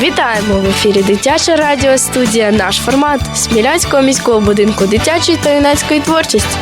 Вітаємо в ефірі Дитяча радіостудія. Наш формат Смілянського міського будинку дитячої та юнацької творчості.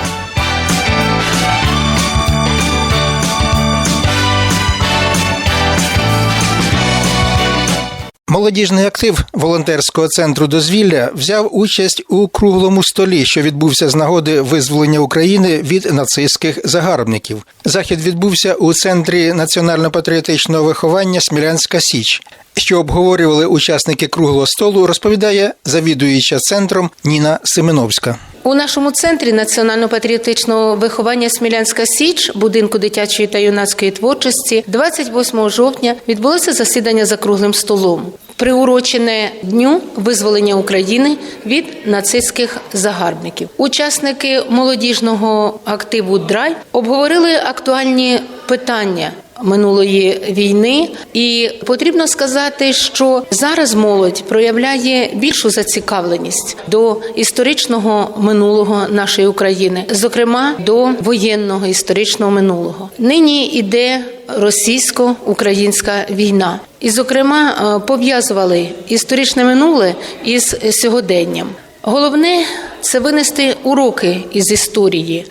Молодіжний актив волонтерського центру дозвілля взяв участь у круглому столі, що відбувся з нагоди визволення України від нацистських загарбників. Захід відбувся у центрі національно-патріотичного виховання Смілянська Січ. Що обговорювали учасники круглого столу, розповідає завідуюча центром Ніна Семеновська. У нашому центрі національно-патріотичного виховання Смілянська Січ будинку дитячої та юнацької творчості 28 жовтня відбулося засідання за круглим столом, приурочене дню визволення України від нацистських загарбників. Учасники молодіжного активу Драйв обговорили актуальні питання минулої війни, і потрібно сказати, що зараз молодь проявляє більшу зацікавленість до історичного минулого нашої України, зокрема до воєнного історичного минулого. Нині іде російсько-українська війна, і, зокрема, е, пов'язували історичне минуле із сьогоденням. Головне це винести уроки із історії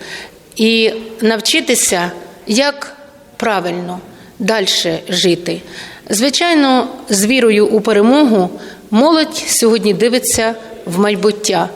і навчитися, як правильно далі жити. Звичайно, з вірою у перемогу молодь сьогодні дивиться в майбуття.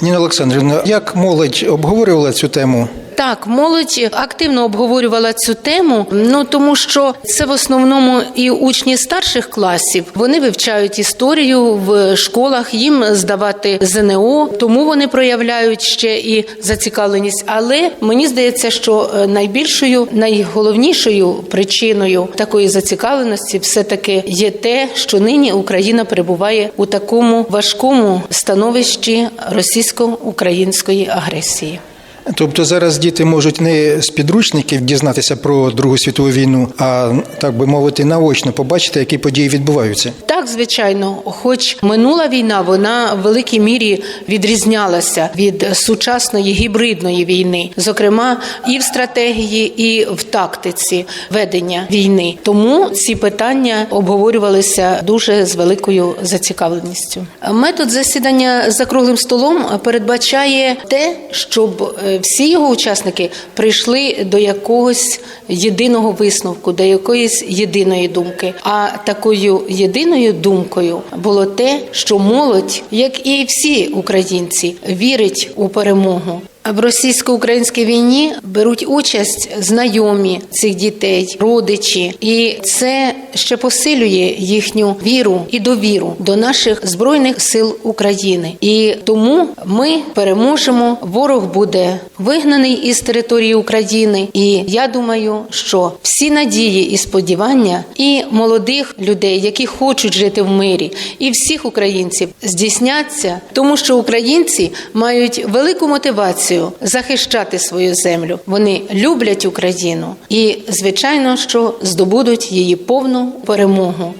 Ніна Олександрівна, як молодь обговорювала цю тему? Так, молодь активно обговорювала цю тему. Ну тому, що це в основному і учні старших класів. Вони вивчають історію в школах. Їм здавати ЗНО, тому вони проявляють ще і зацікавленість. Але мені здається, що е, найбільшою, найголовнішою причиною такої зацікавленості, все таки є те, що нині Україна перебуває у такому важкому становищі російсько-української агресії. Тобто зараз діти можуть не з підручників дізнатися про Другу світову війну, а так би мовити, наочно побачити, які події відбуваються. Так, звичайно, хоч минула війна, вона в великій мірі відрізнялася від сучасної гібридної війни, зокрема і в стратегії, і в тактиці ведення війни. Тому ці питання обговорювалися дуже з великою зацікавленістю. Метод засідання за круглим столом передбачає те, щоб е, всі його учасники прийшли до якогось єдиного висновку, до якоїсь єдиної думки. А такою єдиною думкою було те, що молодь, як і всі українці, вірить у перемогу. В російсько-українській війні беруть участь знайомі цих дітей, родичі, і це ще посилює їхню віру і довіру до наших збройних сил України. І тому ми переможемо. Ворог буде вигнаний із території України. І я думаю, що всі надії і сподівання і молодих людей, які хочуть жити в мирі, і всіх українців здійсняться, тому що українці мають велику мотивацію захищати свою землю. Вони люблять Україну і, звичайно, що здобудуть її повну перемогу.